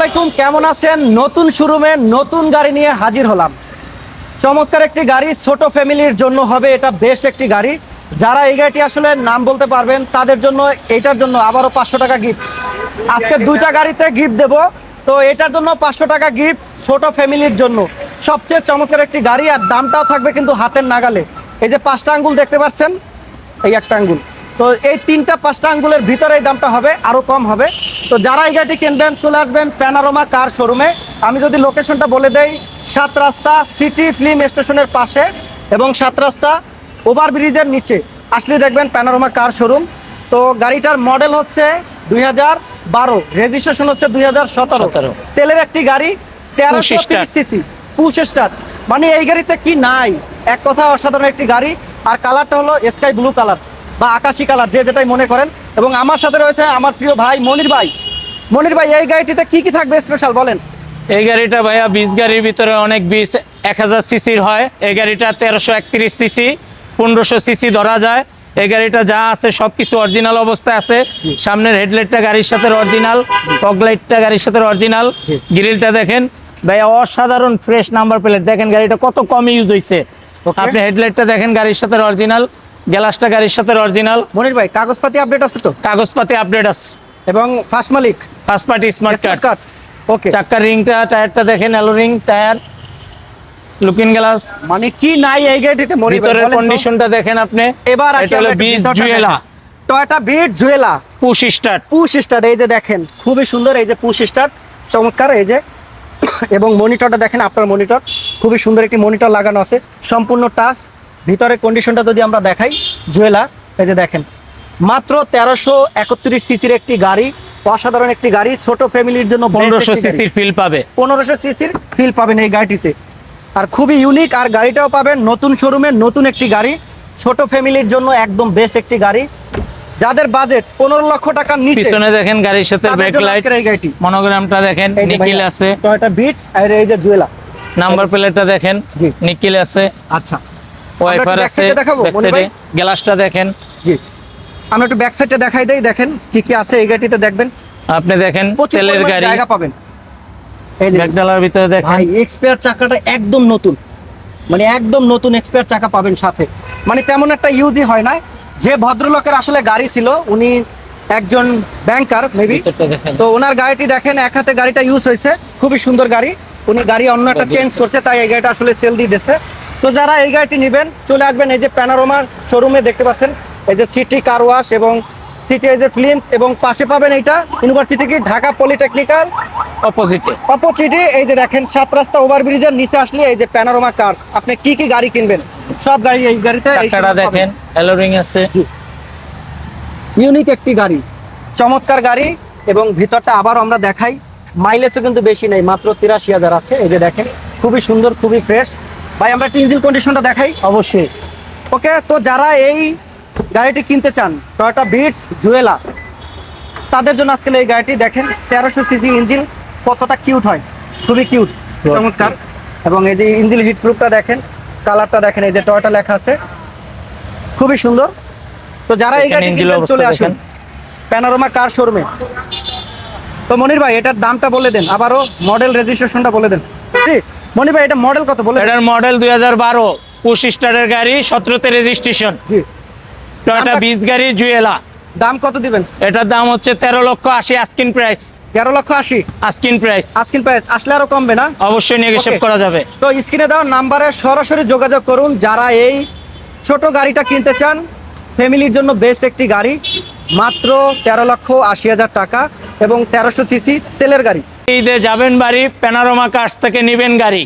আলাইকুম, কেমন আছেন? নতুন শোরুমে নতুন গাড়ি নিয়ে হাজির হলাম। চমৎকার একটি গাড়ি, ছোট ফ্যামিলির জন্য হবে এটা বেস্ট একটি গাড়ি। যারা এই গাড়িটি আসলে নাম বলতে পারবেন, তাদের জন্য এটার জন্য আবারও পাঁচশো টাকা গিফট আজকে দুইটা গাড়িতে গিফট দেব। তো এটার জন্য পাঁচশো টাকা গিফট ছোট ফ্যামিলির জন্য। সবচেয়ে চমৎকার একটি গাড়ি, আর দামটাও থাকবে কিন্তু হাতের নাগালে। এই যে পাঁচটা আঙ্গুল দেখতে পাচ্ছেন? এই একটা আঙ্গুল। তো এই তিনটা পাঁচটা আঙ্গুলের ভিতরে এই দামটা হবে আরও কম হবে। তো যারা এই গাড়িটি কিনবেন চলে আসবেন প্যানারোমা কার শোরুমে আমি যদি লোকেশনটা বলে দেই সাত রাস্তা সিটি ফিল্ম স্টেশনের পাশে এবং সাত রাস্তা ওভারব্রিজের নিচে। আসলে দেখবেন প্যানারোমা কার শোরুম তো গাড়িটার মডেল হচ্ছে দুই হাজার বারো রেজিস্ট্রেশন হচ্ছে দুই হাজার সতেরো। 17 তেলের একটি গাড়ি তেরোশো start। সিসি পুশ স্টার্ট মানে এই গাড়িতে কি নাই? এক কথা অসাধারণ একটি গাড়ি। আর কালারটা হলো স্কাই ব্লু কালার বা আকাশি কালার যে যেটাই মনে করেন। এবং আমার সাথে রয়েছে আমার প্রিয় ভাই মনির ভাই। মনির ভাই এই গাড়িটিতে কি কি থাকবে স্পেশাল বলেন? এই গাড়িটা ভাইয়া বিশ গাড়ির ভিতরে অনেক বিশ এক হাজার সিসির হয়। এই গাড়িটা তেরোশো একত্রিশ সিসি পনেরোশো সিসি ধরা যায়। এই গাড়িটা যা আছে সবকিছু অরিজিনাল অবস্থায় আছে। সামনের হেডলাইটটা গাড়ির সাথে অরিজিনাল ফগলাইটটা গাড়ির সাথে অরিজিনাল গ্রিলটা দেখেন। ভাইয়া অসাধারণ ফ্রেশ নাম্বার প্লেট দেখেন গাড়িটা কত কম ইউজ হয়েছে. আপনি হেডলাইটটা দেখেন গাড়ির সাথে অরিজিনাল গ্যালাসটা গাড়ির সাথে অরিজিনাল মনির ভাই কাগজপাতি আপডেট আছে তো? কাগজপাতি আপডেট আছে। এবং ফার্স্ট মালিক? First party smart card card okay চাক্কার রিংটা টায়ারটা দেখেন alloy ring tyre looking glass মানে কি নাই এই ভাই ভিতরের কন্ডিশনটা দেখেন আপনি। এবার আসি হলো আমরা ভিতরটা জুয়েলা। টয়োটা বিট জুয়েলা পুশ স্টার্ট পুশ স্টার্ট এই যে দেখেন খুবই সুন্দর এই যে পুশ স্টার্ট চমৎকার এই যে। এবং মনিটরটা দেখেন আপনার মনিটর খুবই সুন্দর একটি মনিটর লাগানো আছে। সম্পূর্ণ টাচ ভিতরের কন্ডিশনটা যদি আমরা দেখাই জুয়েলা এই যে দেখেন মাত্র তেরোশো একত্রিশ সিসির একটি গাড়ি অসাধারণ একটি গাড়ি ছোট ফ্যামিলির জন্য পনেরোশো সিসির ফিল পাবে। পনেরোশো সিসির ফিল পাবেন এই গাড়িটিতে। আর খুবই ইউনিক আর গাড়িটাও পাবেন নতুন শোরুমের নতুন একটি গাড়ি ছোট ফ্যামিলির জন্য একদম বেস্ট একটি গাড়ি। যাদের বাজেট পনেরো লক্ষ টাকার নিচে পিছনে দেখেন গাড়ির সাথে তাদের ব্যাক জন্য লাইট আজকের এই গাড়িটি। মনোগ্রামটা দেখেন নিকিল আছে। টয়োটা বিটস আর এই যে জুয়েলা নাম্বার প্লেটটা দেখেন জি। নিকিল আছে। আচ্ছা। ওয়াইফার আছে মনি? গ্লাসটা দেখেন। জি। আমরা একটু ব্যাক সাইডটা দেখাই দেই দেখেন কি কি আছে এই গাড়িটিতে দেখবেন? আপনি দেখেন তেলের গাড়ি। জায়গা পাবেন। এই ব্যাকডালার ভিতরে দেখেন। ভাই এক্সপায়ার চাকাটা একদম নতুন। মানে একদম নতুন এক্সপায়ার চাকা পাবেন সাথে। মানে তেমন একটা ইউজই হয় না। যে ভদ্রলোকের আসলে গাড়ি ছিল উনি একজন ব্যাংকার মেবি তো ওনার গাড়িটি দেখেন এক হাতে গাড়িটা ইউজ হয়েছে। খুবই সুন্দর গাড়ি। উনি গাড়ি অন্য একটা চেঞ্জ করছে তাই এই গাড়িটা আসলে সেল দিয়ে দিয়েছে। তো যারা এই গাড়িটি নেবেন চলে আসবেন এই যে প্যানারোমার শোরুমে দেখতে পাচ্ছেন। এই যে সিটি কার ওয়াশ এবং সিটি এই যে ফিল্মস এবং পাশে পাবেন এইটা ইউনিভার্সিটি কি? ঢাকা পলিটেকনিক্যাল অপোজিটে অপোজিটে এই যে দেখেন সাত রাস্তা ওভারব্রিজের নিচে আসলে এই যে প্যানারোমা কার্স আপনি কি কি গাড়ি কিনবেন? সব গাড়ি এই গাড়িতে চাকাটা দেখেন অ্যালো রিং আছে। ইউনিক একটি গাড়ি। চমৎকার গাড়ি এবং ভিতরটা আবার আমরা দেখাই। মাইলেজও কিন্তু বেশি নেই মাত্র তিরাশি হাজার আছে। এই যে দেখেন খুবই সুন্দর খুবই ফ্রেশ ভাই আমরা একটু ইঞ্জিন কন্ডিশনটা দেখাই। অবশ্যই। ওকে তো যারা এই গাড়িটি কিনতে চান টয়োটা বিটস জুয়েলা তাদের জন্য আজকে এই গাড়িটি দেখেন তেরোশো সিসি ইঞ্জিন কতটা কিউট হয় খুবই কিউট চমৎকার। এবং এই যে ইঞ্জিন হিট প্রুফটা দেখেন কালারটা দেখেন এই যে টয়োটা লেখা আছে খুবই সুন্দর। তো যারা এই গাড়ি চলে আসেন। প্যানোরামা কার শোরুমে তো মনির ভাই এটার দামটা বলে দেন আবারও মডেল রেজিস্ট্রেশনটা বলে দেন। জি মনির ভাই এটা মডেল কত বলে? এটার মডেল দুই হাজার বারো। পুশ স্টারের গাড়ি সতেরোতে রেজিস্ট্রেশন জি। টয়টা বিশ গাড়ি জুয়েলা। দাম কত দিবেন? এটার দাম হচ্ছে তেরো লক্ষ আশি আস্কিন প্রাইস তেরো লক্ষ আশি। আস্কিন প্রাইস আজকিন প্রাইস আসলে আরও কমবে না? অবশ্যই Okay. করা যাবে। তো স্ক্রিনে দেওয়া নাম্বারে সরাসরি যোগাযোগ করুন। যারা এই ছোট গাড়িটা কিনতে চান ফ্যামিলির জন্য বেস্ট একটি গাড়ি। মাত্র তেরো লক্ষ আশি হাজার টাকা এবং তেরোশো সিসি তেলের গাড়ি। ঈদে যাবেন বাড়ি প্যানারোমা কার্স থেকে নিবেন গাড়ি।